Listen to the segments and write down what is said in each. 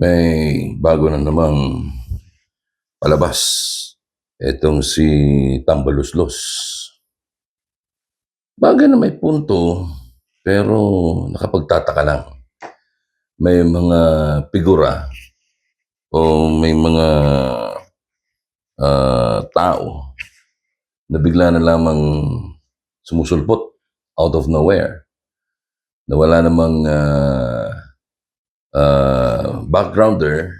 May bago na namang palabas. Itong si Tambaluslos. Bagay na may punto, pero nakapagtataka lang. May mga figura o may mga ah, tao na bigla na lamang sumusulpot out of nowhere na wala namang ah, ah, backgrounder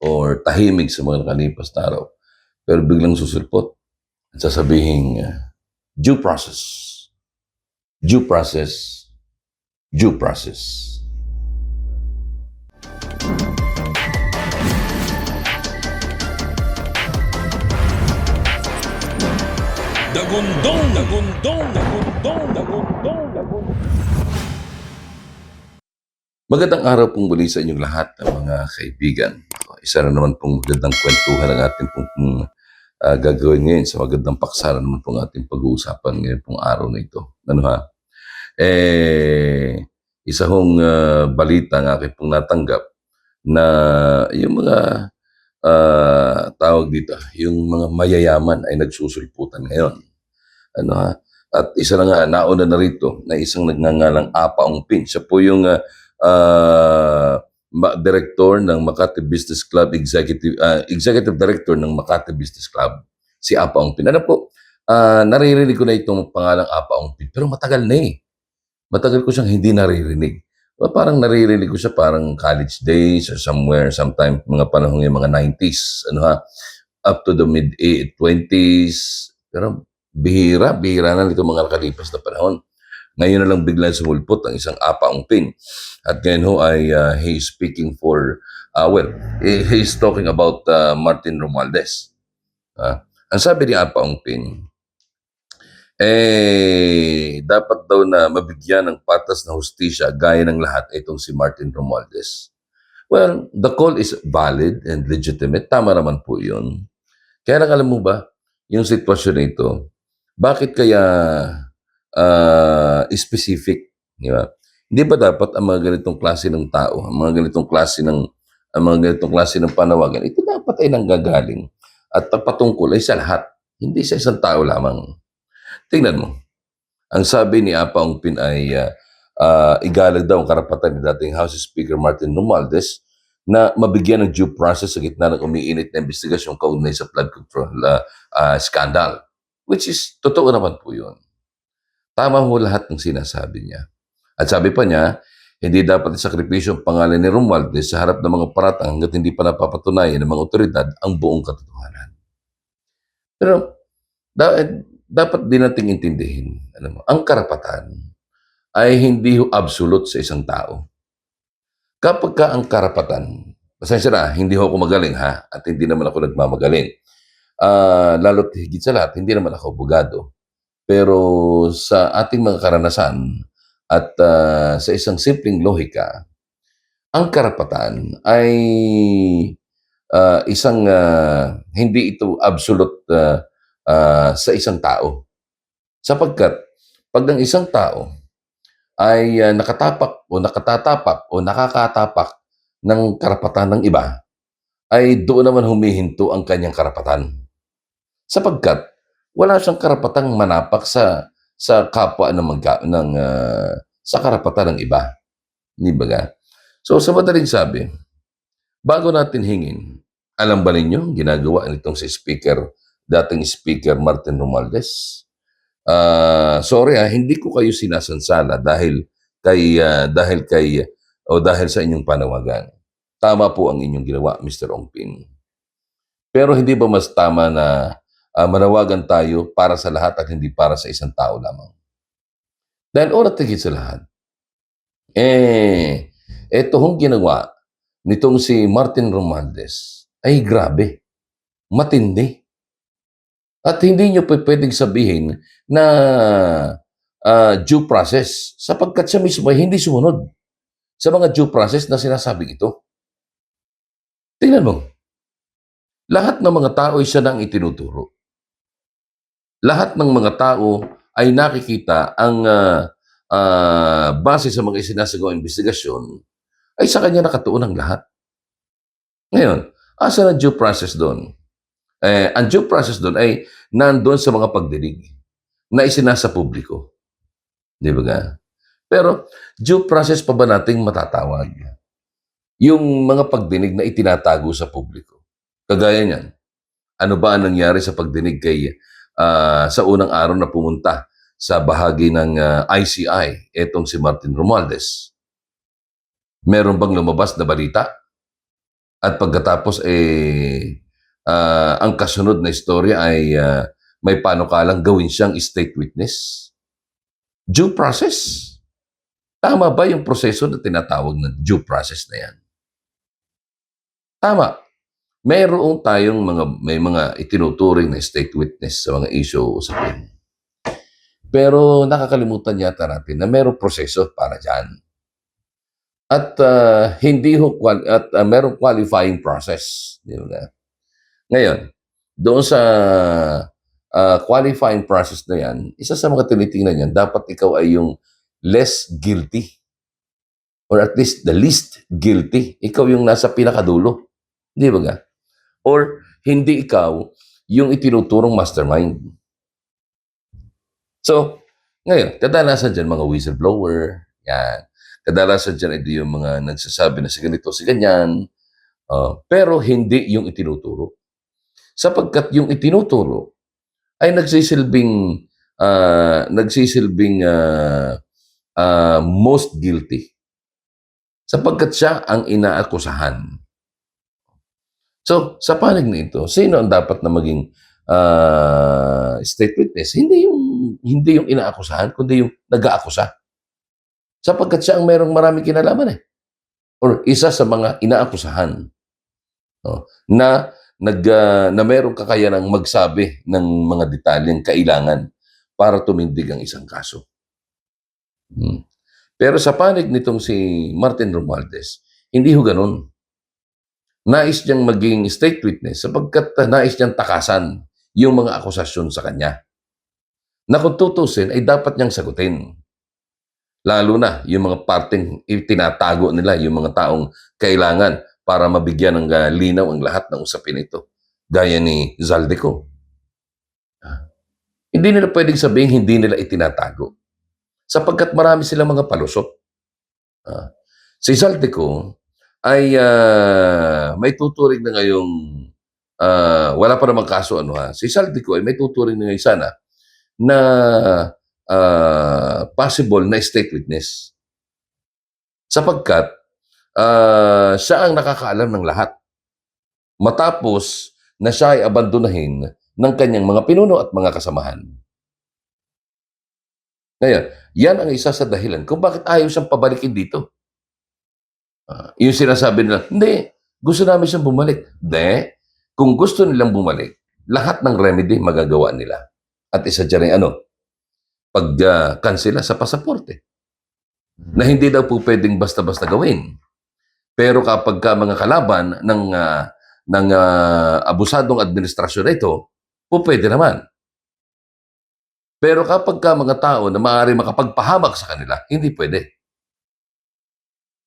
or tahimik sa mga nakalipas na araw. Pero biglang susulpot at sasabihin due process. Due process. Due process. Dagundong, dagundong, dagundong, dagundong. Magandang araw pong muli sa inyong lahat ng mga kaibigan. Isa na naman pong magandang kwentuhan ang ating pong, ah, gagawin ngayon sa magandang paksa na naman pong ating pag-uusapan ngayon pong araw na ito. Ano ha? Eh, isa hong ah, balita ang aking pong natanggap na yung mga ah, tawag dito, yung mga mayayaman ay nagsusulputan ngayon. Ano ha? At isa na nga, nauna na rito na isang nagngangalang Apa Ongpin. Siya po yung ah, ma- director ng Makati Business Club executive ah, executive director ng Makati Business Club si Apa Ongpin. Ano po? ah, naririnig ko na itong pangalang Apa Ongpin pero matagal na eh. Matagal ko siyang hindi naririnig. Well, parang naririnig ko siya parang college days or somewhere sometime mga panahon yung mga 90s ano ha up to the mid 20s pero bihira bihira na nito mga nakalipas na panahon ngayon na lang biglang sumulpot ang isang apa pin. At ngayon ho ay uh, he is speaking for, uh, well, he, is talking about uh, Martin Romualdez. Ah, ang sabi ni apa pin, eh, dapat daw na mabigyan ng patas na hustisya gaya ng lahat itong si Martin Romualdez. Well, the call is valid and legitimate. Tama naman po yun. Kaya lang alam mo ba, yung sitwasyon nito, bakit kaya ah, specific, di ba? Hindi ba dapat ang mga ganitong klase ng tao, ang mga ganitong klase ng ang mga ganitong klase ng panawagan, ito dapat ay nanggagaling at patungkol ay sa lahat, hindi sa isang tao lamang. Tingnan mo, ang sabi ni Apa Ongpin ay ah, ah, igalag daw ang karapatan ni dating House Speaker Martin Romualdez na mabigyan ng due process sa gitna ng umiinit na investigasyon kaugnay sa flood control ah, ah, scandal. Which is, totoo naman po yun. Tama ho lahat ng sinasabi niya. At sabi pa niya, hindi dapat isakripisyo ang pangalan ni Romualdez sa harap ng mga paratang hanggat hindi pa napapatunayan ng mga otoridad ang buong katotohanan. Pero da- dapat din nating intindihin, alam mo, ang karapatan ay hindi ho absolute sa isang tao. Kapag ka ang karapatan, pasensya na, hindi ho ako magaling ha, at hindi naman ako nagmamagaling. Ah, lalo't higit sa lahat, hindi naman ako abogado. Pero sa ating mga karanasan at ah, sa isang simpleng lohika, ang karapatan ay ah, isang ah, hindi ito absolute ah, ah, sa isang tao. Sapagkat pag ang isang tao ay ah, nakatapak o nakatatapak o nakakatapak ng karapatan ng iba, ay doon naman humihinto ang kanyang karapatan. Sapagkat wala siyang karapatang manapak sa sa kapwa ng magka, ng ah, sa karapatan ng iba. Di ba? So sa madaling sabi, bago natin hingin, alam ba ninyo ginagawa nitong si Speaker, dating Speaker Martin Romualdez? Ah, sorry ah, hindi ko kayo sinasansala dahil kay ah, dahil kay o dahil sa inyong panawagan. Tama po ang inyong ginawa, Mr. Ongpin. Pero hindi ba mas tama na ah, manawagan tayo para sa lahat at hindi para sa isang tao lamang? Dahil orat higit sa lahat, eh, eto hong ginawa nitong si Martin Romualdez ay grabe, matindi. At hindi nyo pwedeng sabihin na ah, due process sapagkat siya mismo ay hindi sumunod sa mga due process na sinasabing ito. Tingnan mo, lahat ng mga tao ay siya nang itinuturo. Lahat ng mga tao ay nakikita ang ah, ah, base sa mga isinasagawang investigasyon ay sa kanya nakatuon ang lahat. Ngayon, asa ang due process doon? Eh, ang due process doon ay nandoon sa mga pagdinig na isinasa publiko. Di ba nga? Pero, due process pa ba nating matatawag? Yung mga pagdinig na itinatago sa publiko. Kagaya niyan, ano ba ang nangyari sa pagdinig kay ah, sa unang araw na pumunta sa bahagi ng ah, ICI, etong si Martin Romualdez? Meron bang lumabas na balita? At pagkatapos, eh, ah, ang kasunod na istorya ay ah, may panukalang gawin siyang state witness? Due process. Tama ba yung proseso na tinatawag na due process na yan? Tama. Mayroon tayong mga, may mga itinuturing na state witness sa mga issue usapin. Pero nakakalimutan yata natin na mayroong proseso para dyan. At ah, hindi ho, at ah, mayroong qualifying process. Di ba? Ngayon, doon sa ah, qualifying process na yan, isa sa mga tinitingnan yan, dapat ikaw ay yung less guilty. Or at least the least guilty. Ikaw yung nasa pinakadulo. Di ba ga? Or hindi ikaw yung itinuturong mastermind. So, ngayon, kadalasan dyan mga whistleblower, yan. Kadalasan dyan ito yung mga nagsasabi na si ganito, si ganyan. Uh, pero hindi yung itinuturo. Sapagkat yung itinuturo ay nagsisilbing ah, nagsisilbing ah, ah, most guilty. Sapagkat siya ang inaakusahan. So, sa panig na ito, sino ang dapat na maging ah, state witness? Hindi yung hindi yung inaakusahan, kundi yung nag-aakusa. Sapagkat siya ang mayroong maraming kinalaman eh. Or isa sa mga inaakusahan. No? Na nag ah, na mayroong kakayanang magsabi ng mga detalyeng kailangan para tumindig ang isang kaso. Hmm. Pero sa panig nitong si Martin Romualdez, hindi ho ganun nais niyang maging state witness sapagkat uh, nais niyang takasan yung mga akusasyon sa kanya. Na kung tutusin ay dapat niyang sagutin. Lalo na yung mga parteng itinatago nila, yung mga taong kailangan para mabigyan ng uh, linaw ang lahat ng usapin ito. Gaya ni Zaldico. Ah. Hindi nila pwedeng sabihin hindi nila itinatago. Sapagkat marami silang mga palusot. Ah. Si Zaldico, ay ah, may tuturing na ngayong ah, wala pa namang kaso ano ha. Si Saldico ay may tuturing na ngayon sana na ah, possible na state witness. Sapagkat ah, siya ang nakakaalam ng lahat. Matapos na siya ay abandonahin ng kanyang mga pinuno at mga kasamahan. Ngayon, yan ang isa sa dahilan kung bakit ayaw siyang pabalikin dito. Ah, yung sinasabi nila, hindi, gusto namin siyang bumalik. Hindi, kung gusto nilang bumalik, lahat ng remedy magagawa nila. At isa dyan ano, pag-cancela sa pasaporte. Na hindi daw po pwedeng basta-basta gawin. Pero kapag ka mga kalaban ng, ah, ng ah, abusadong administrasyon na ito, po pwede naman. Pero kapag ka mga tao na maaari makapagpahamak sa kanila, hindi pwede.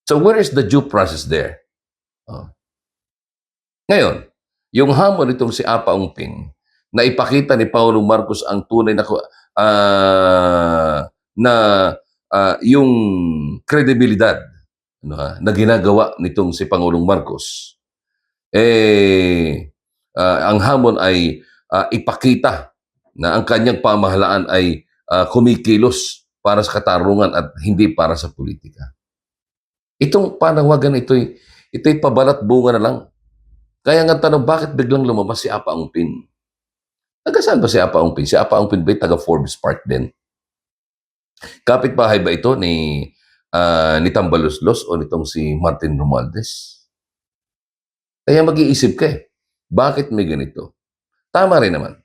So where is the due process there? Oh. Ngayon, yung hamon nitong si Apa Ungping na ipakita ni Paulo Marcos ang tunay na ah, na ah, yung kredibilidad ano, ha, na ginagawa nitong si Pangulong Marcos eh ah, ang hamon ay ah, ipakita na ang kanyang pamahalaan ay ah, kumikilos para sa katarungan at hindi para sa politika. Itong panawagan ito'y ito'y pabalat bunga na lang. Kaya nga tanong, bakit biglang lumabas si Apa Ungpin? Taga saan ba si Apa Ungpin? Si Apa Ungpin ba taga Forbes Park din? Kapit-bahay ba ito ni ah, ni Tambaloslos o nitong si Martin Romualdez? Kaya mag-iisip ka eh, bakit may ganito? Tama rin naman.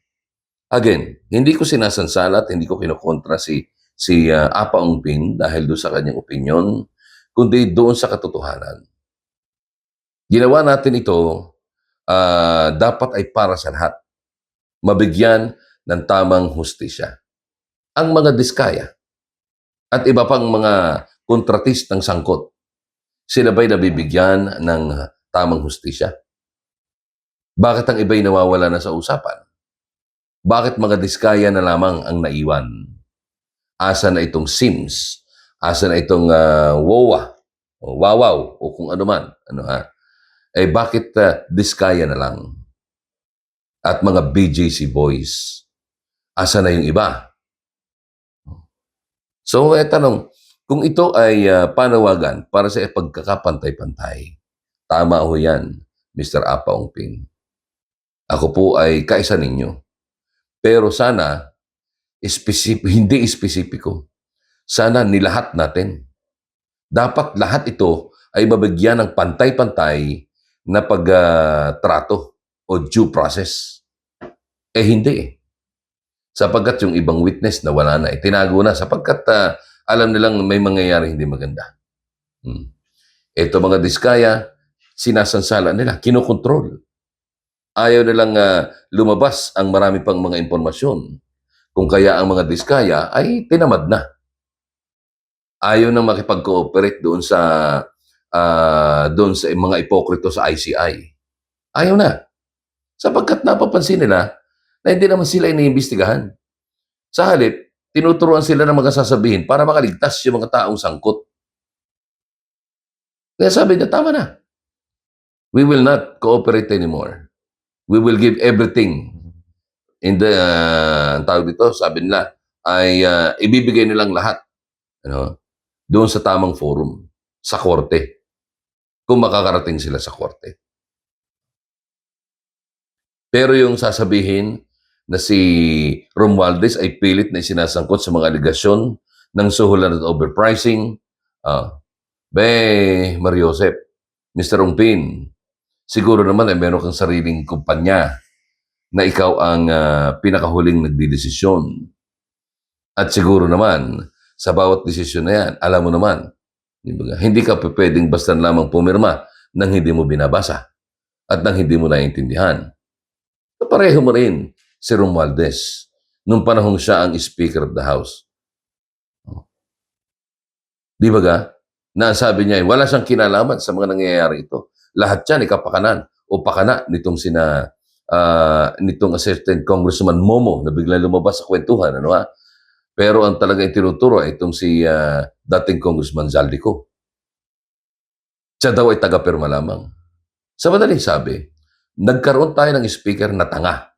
Again, hindi ko sinasansala at hindi ko kinokontra si si ah, Apa Ungpin dahil doon sa kanyang opinion, kundi doon sa katotohanan. Ginawa natin ito ah, dapat ay para sa lahat. Mabigyan ng tamang hustisya. Ang mga diskaya at iba pang mga kontratistang sangkot, sila ba'y nabibigyan ng tamang hustisya? Bakit ang iba'y nawawala na sa usapan? Bakit mga diskaya na lamang ang naiwan? Asa na itong Sims? Asa na itong ah, WOWA? O Wawaw? O kung ano man. Ano ha? Eh bakit ah, diskaya na lang? At mga BJC boys? Asa na yung iba? So, eh, tanong, kung ito ay ah, panawagan para sa pagkakapantay-pantay, tama ho yan, Mr. Apa Ongping. Ako po ay kaisa ninyo. Pero sana, specific, hindi espesipiko. Sana nilahat natin. Dapat lahat ito ay mabigyan ng pantay-pantay na pagtrato o due process. Eh hindi eh. Sapagkat yung ibang witness na wala na, eh, tinago na sapagkat ah, alam nilang may mangyayari hindi maganda. Hmm. Ito mga diskaya, sinasansala nila, kinokontrol. Ayaw nilang ah, lumabas ang marami pang mga impormasyon. Kung kaya ang mga diskaya ay tinamad na. Ayaw nang makipag-cooperate doon sa ah, doon sa mga ipokrito sa ICI. Ayaw na. Sapagkat napapansin nila na hindi naman sila iniimbestigahan. Sa halip, tinuturuan sila ng mga sasabihin para makaligtas yung mga taong sangkot. Kaya sabi niya, tama na. We will not cooperate anymore. We will give everything in the, uh, tawag dito, sabi nila, ay ah, ibibigay nilang lahat. Ano? Doon sa tamang forum, sa korte. Kung makakarating sila sa korte. Pero yung sasabihin na si Romualdez ay pilit na sinasangkot sa mga aligasyon ng suhulan at overpricing. Ah, be, Mariosep, Mr. Ungpin, siguro naman ay meron kang sariling kumpanya na ikaw ang ah, pinakahuling nagdidesisyon. At siguro naman, sa bawat desisyon na yan, alam mo naman, hindi ka pwedeng basta lamang pumirma nang hindi mo binabasa at nang hindi mo naiintindihan. Pareho mo rin si Romualdez nung panahong siya ang Speaker of the House. Di ba ga? Na sabi niya, wala siyang kinalaman sa mga nangyayari ito. Lahat yan, ikapakanan o pakana nitong sina ah, nitong certain Congressman Momo na bigla lumabas sa kwentuhan. Ano ha? Pero ang talagang tinuturo ay itong si ah, dating Congressman Zaldico. Siya daw ay taga-pirma lamang. Sa madaling sabi, nagkaroon tayo ng speaker na tanga.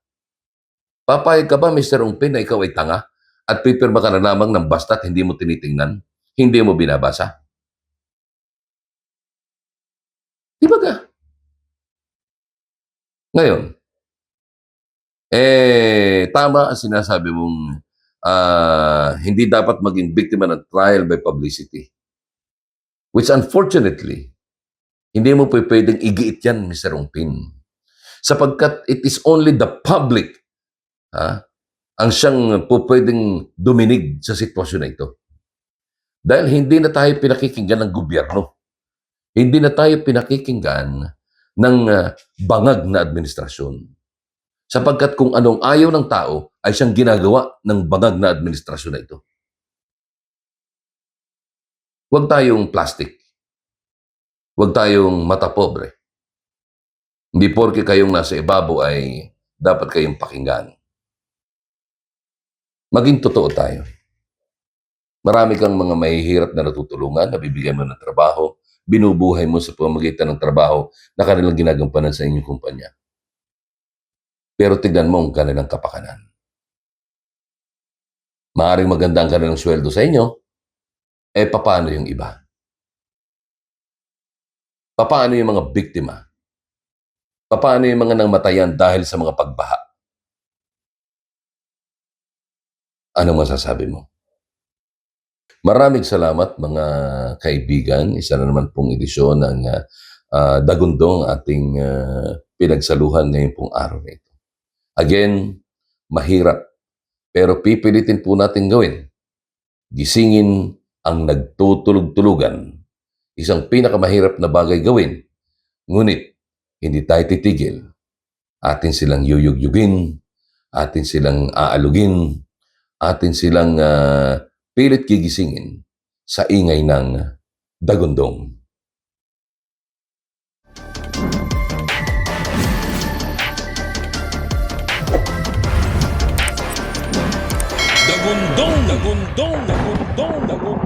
Papayag ka ba, Mr. Ungpin, na ikaw ay tanga at pipirma ka na lamang ng basta't hindi mo tinitingnan, hindi mo binabasa? Di ba ka? Ngayon, eh, tama ang sinasabi mong ah, hindi dapat maging biktima ng trial by publicity. Which unfortunately, hindi mo pa pwedeng igiit yan, Mr. Ungpin. Sapagkat it is only the public ha, ang siyang po pwedeng duminig sa sitwasyon na ito. Dahil hindi na tayo pinakikinggan ng gobyerno. Hindi na tayo pinakikinggan ng ah, bangag na administrasyon. Sapagkat kung anong ayaw ng tao ay siyang ginagawa ng bangag na administrasyon na ito. Huwag tayong plastic. Huwag tayong mata pobre. Hindi porke kayong nasa ibabaw ay dapat kayong pakinggan. Maging totoo tayo. Marami kang mga mahihirap na natutulungan, nabibigyan mo ng trabaho, binubuhay mo sa pamamagitan ng trabaho na kanilang ginagampanan sa inyong kumpanya. Pero tignan mo ang kanilang kapakanan. Maaring maganda ang kanilang sweldo sa inyo, eh paano yung iba? Paano yung mga biktima? Paano yung mga nangmatayan dahil sa mga pagbaha? Ano masasabi mo? Maraming salamat mga kaibigan. Isa na naman pong edisyon ng ah, Dagundong ating ah, pinagsaluhan ngayon pong araw na ito. Again, mahirap. Pero pipilitin po natin gawin. Gisingin ang nagtutulog-tulugan. Isang pinakamahirap na bagay gawin. Ngunit, hindi tayo titigil. Atin silang yuyugyugin, atin silang aalugin, atin silang ah, pilit gigisingin sa ingay ng dagundong. Dagundong, dagundong, dagundong, dagundong, dagundong.